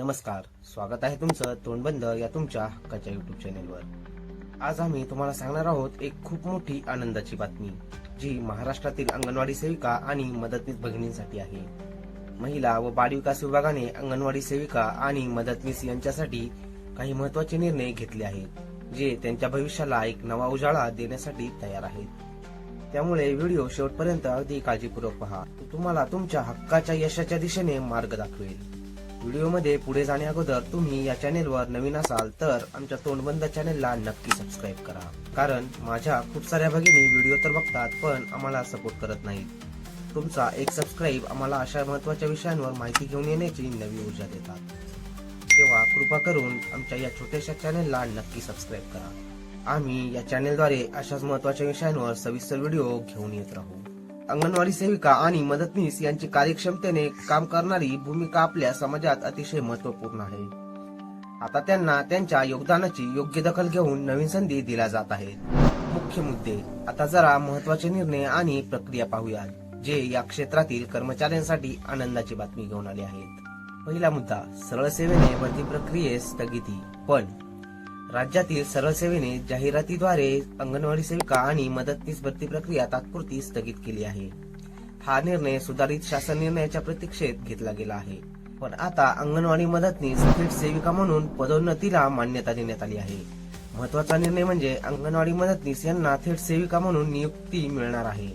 नमस्कार स्वागत आहे तुमचं तोंडबंद या तुमच्या हक्काच्या युट्यूब चॅनेलवर आज आम्ही तुम्हाला सांगणार आहोत एक खूप मोठी आनंदाची बातमी जी महाराष्ट्रातील अंगणवाडी सेविका आणि मदतनीस भगिनींसाठी आहे. महिला व बालविकास विभागाने अंगणवाडी सेविका आणि मदतनीस यांच्यासाठी काही महत्त्वाचे निर्णय घेतले आहेत जे त्यांच्या भविष्याला एक नवा उजाळा देण्यासाठी तयार आहेत. त्यामुळे व्हिडिओ शेवटपर्यंत अगदी काळजीपूर्वक पहा. तुम्हाला तुमच्या हक्काच्या यशाच्या दिशेने मार्ग दाखवेल. व्हिडिओमध्ये पुढे जाण्या अगोदर तुम्ही या चॅनेलवर नवीन असाल तर आमच्या तोंडबंद चॅनेलला नक्की सबस्क्राईब करा. कारण माझ्या खूप साऱ्या भगिनी व्हिडिओ तर बघतात पण आम्हाला सपोर्ट करत नाहीत. तुमचा एक सबस्क्राईब आम्हाला अशा महत्त्वाच्या विषयांवर माहिती घेऊन येण्याची नवी ऊर्जा देतात. तेव्हा कृपा करून आमच्या या छोट्याशा चॅनेलला नक्की सबस्क्राईब करा. आम्ही या चॅनेलद्वारे अशाच महत्त्वाच्या विषयांवर सविस्तर व्हिडिओ घेऊन येत राहू. अंगणवाडी सेविका आणि मदतनीस यांची कार्यक्षमतेने काम करणारी भूमिका आपल्या समाजात अतिशय महत्त्वपूर्ण आहे. आता त्यांना त्यांच्या योगदानाची योग्य दखल घेऊन नवीन संधी दिल्या जात आहेत. मुख्य मुद्दे. आता जरा महत्त्वाचे निर्णय आणि प्रक्रिया पाहूयात जे या क्षेत्रातील कर्मचाऱ्यांसाठी आनंदाची बातमी घेऊन आली आहेत. पहिला मुद्दा सरळ सेवेने भरती प्रक्रियेस स्थगिती. पण राज्यातील सर्व सेवेने जाहिरातीद्वारे अंगणवाडी सेविका आणि मदतनीस भरती प्रक्रिया तात्पुरती स्थगित केली आहे. हा निर्णय सुधारित शासन निर्णयाच्या प्रतीक्षेत घेतला गेला आहे. पण आता अंगणवाडी मदतनीस थेट सेविका म्हणून पदोन्नतीला मान्यता देण्यात आली आहे. महत्त्वाचा निर्णय म्हणजे अंगणवाडी मदतनीस यांना थेट सेविका म्हणून नियुक्ती मिळणार आहे.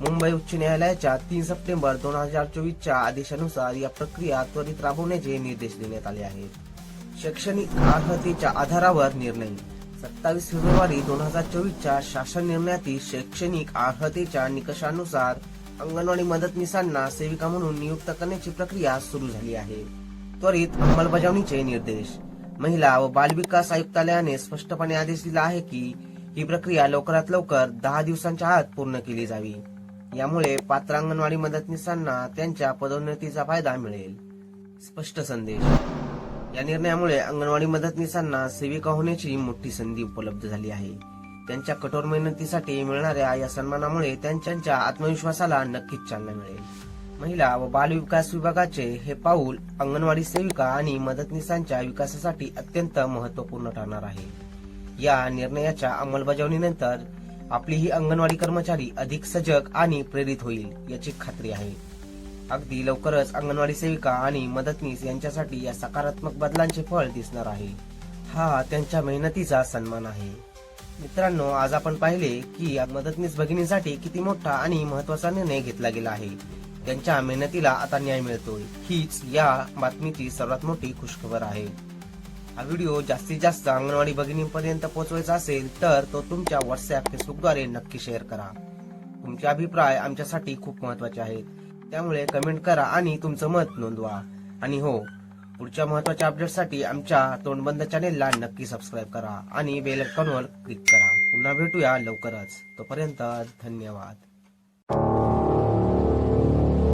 मुंबई उच्च न्यायालयाच्या तीन सप्टेंबर दोन हजार चोवीसच्या आदेशानुसार या प्रक्रिया त्वरित राबवण्याचे निर्देश देण्यात आले आहेत. शैक्षणिक अर्हतेच्या आधारावर निर्णय. सत्तावीस फेब्रुवारी दोन हजार चोवीसच्या शासन निर्णयातील शैक्षणिक अर्हतेच्या निकषानुसार अंगणवाडी मदतनीसांना सेविका म्हणून नियुक्त करण्याची प्रक्रिया सुरू झाली आहे. त्वरित अंमलबजावणीचे निर्देश. महिला व बालविकास आयुक्तालयाने स्पष्टपणे आदेश दिला आहे की ही प्रक्रिया लवकरात लवकर दहा दिवसांच्या आत पूर्ण केली जावी. यामुळे पात्र अंगणवाडी मदतनीसांना त्यांच्या पदोन्नतीचा फायदा मिळेल. स्पष्ट संदेश. या निर्णयामुळे अंगणवाडी मदतनीसांना सेविका होण्याची मोठी संधी उपलब्ध झाली आहे. त्यांच्या कठोर मेहनतीसाठी मिळणाऱ्या या सन्मानामुळे त्यांच्या आत्मविश्वासाला नक्कीच चालना मिळेल. महिला व बाल विकास विभागाचे हे पाऊल अंगणवाडी सेविका आणि मदतनीसांच्या विकासासाठी अत्यंत महत्त्वपूर्ण ठरणार आहे. या निर्णयाच्या अंमलबजावणीनंतर आपली ही अंगणवाडी कर्मचारी अधिक सजग आणि प्रेरित होईल याची खात्री आहे. अगदी लवकरच अंगणवाडी सेविका आणि मदतनीस यांच्यासाठी या सकारात्मक बदलांचे फळ दिसणार आहे. हा त्यांच्या मेहनतीचा सन्मान आहे. मित्रांनो आज आपण पाहिले की या मदतनीस भगिनींसाठी किती मोठा आणि महत्त्वाचा निर्णय घेतला गेला आहे. त्यांच्या मेहनतीला आता न्याय मिळतोय. हीच या बातमीची सर्वात मोठी खुशखबर आहे. हा व्हिडिओ जास्तीत जास्त अंगणवाडी भगिनींपर्यंत पोहोचवायचा असेल तर तो तुमच्या व्हॉट्सअप फेसबुकद्वारे नक्की शेअर करा. तुमचे अभिप्राय आमच्यासाठी खूप महत्त्वाचे आहेत. त्यामुळे कमेंट करा आणि तुमचं मत नोंदवा. आणि हो पुढच्या महत्त्वाच्या अपडेटसाठी आमच्या तोंडबंद चॅनेलला नक्की सबस्क्राईब करा आणि बेल आयकॉनवर क्लिक करा. पुन्हा भेटूया लवकरच. तोपर्यंत धन्यवाद.